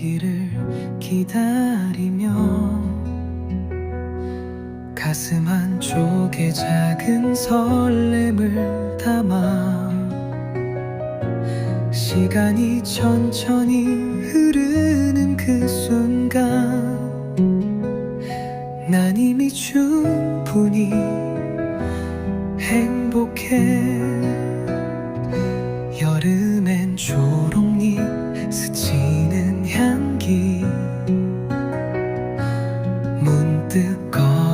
오시기를 기다리며 가슴 한쪽에 작은 설렘을 담아 시간이 천천히 흐르는 그 순간 난 이미 충분히 행복해. 여름엔 초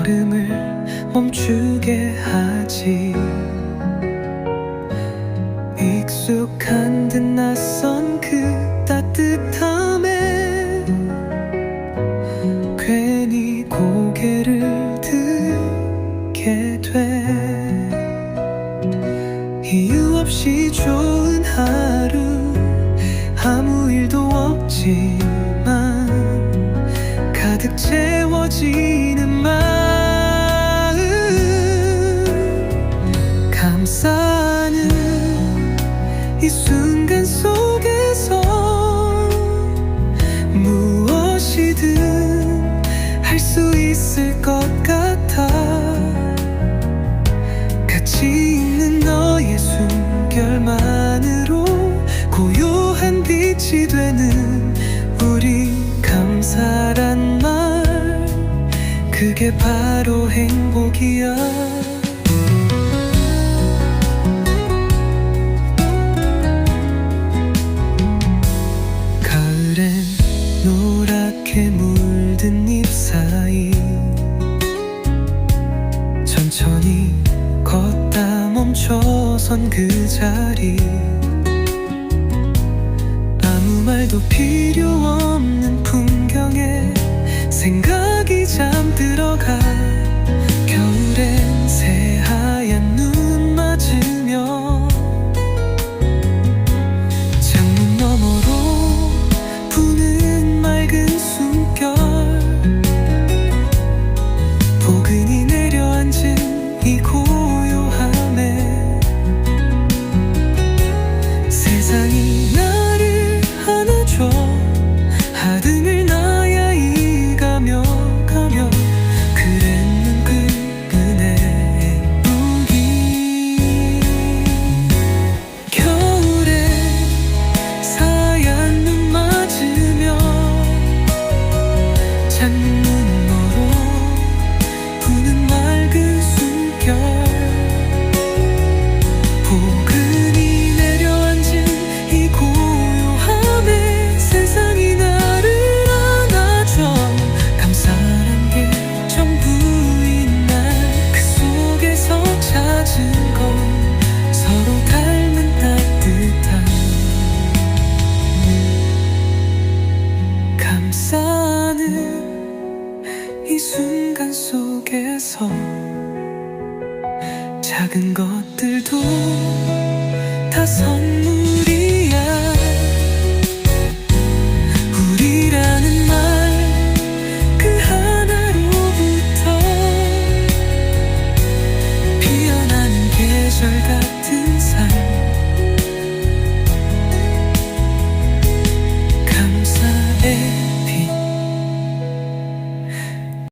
걸음을 멈추게 하지. 익숙한 듯 낯선 그 따뜻함 빛이 되는 우리 감사란 말. 그게 바로 행복이야. 가을엔 노랗게 물든 잎 사이 천천히 걷다 멈춰선 그 자리 말도 필요 없는 속에서 작은 것들도 다 선물